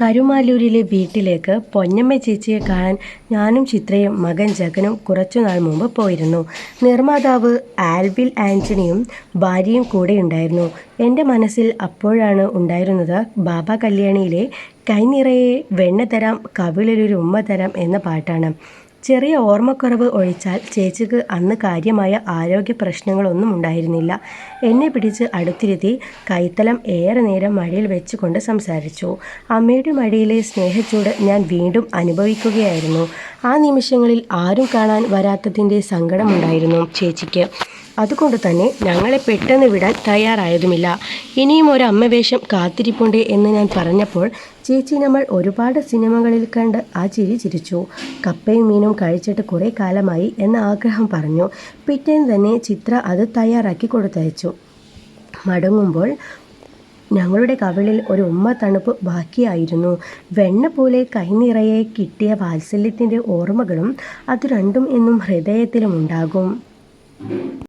കരുമാലൂരിലെ വീട്ടിലേക്ക് പൊന്നമ്മ ചേച്ചിയെ കാണാൻ ഞാനും ചിത്രയും മകൻ ജഗനും കുറച്ചുനാൾ മുമ്പ് പോയിരുന്നു. നിർമ്മാതാവ് ആൽവിൽ ആന്റണിയും ഭാര്യയും കൂടെ ഉണ്ടായിരുന്നു. എന്റെ മനസ്സിൽ അപ്പോഴാണ് ഉണ്ടായിരുന്നത് ബാബ കല്യാണിയിലെ കൈനിറയെ വെണ്ണ തരാം കവിളിലൊരു ഉമ്മ തരാം എന്ന പാട്ടാണ്. ചെറിയ ഓർമ്മക്കുറവ് ഒഴിച്ചാൽ ചേച്ചിക്ക് അന്ന് കാര്യമായ ആരോഗ്യ പ്രശ്നങ്ങളൊന്നും ഉണ്ടായിരുന്നില്ല. എന്നെ പിടിച്ച് അടുത്തിരുത്തി കൈത്തലം ഏറെ നേരം മഴയിൽ വെച്ചുകൊണ്ട് സംസാരിച്ചു. അമ്മയുടെ മടിയിലെ സ്നേഹച്ചൂട് ഞാൻ വീണ്ടും അനുഭവിക്കുകയായിരുന്നു. ആ നിമിഷങ്ങളിൽ ആരും കാണാൻ വരാത്തതിന്റെ സങ്കടമുണ്ടായിരുന്നു ചേച്ചിക്ക്. അതുകൊണ്ട് തന്നെ ഞങ്ങളെ പെട്ടെന്ന് വിടാൻ തയ്യാറായതുമില്ല. ഇനിയും ഒരു അമ്മവേഷം കാത്തിരിപ്പുണ്ട് എന്ന് ഞാൻ പറഞ്ഞപ്പോൾ ചേച്ചി നമ്മൾ ഒരുപാട് സിനിമകളിൽ കണ്ട് ആ ചിരി ചിരിച്ചു. കപ്പയും മീനും കഴിച്ചിട്ട് കുറേ കാലമായി എന്ന ആഗ്രഹം പറഞ്ഞു. പിറ്റേന്ന് തന്നെ ചിത്ര അത് തയ്യാറാക്കി കൊടുത്തയച്ചു. മടങ്ങുമ്പോൾ ഞങ്ങളുടെ കവിളിൽ ഒരു ഉമ്മ തണുപ്പ് ബാക്കിയായിരുന്നു. വെണ്ണ പോലെ കൈനിറയെ കിട്ടിയ വാത്സല്യത്തിന്റെ ഓർമ്മകളും അത് രണ്ടും എന്നും ഹൃദയത്തിലുമുണ്ടാകും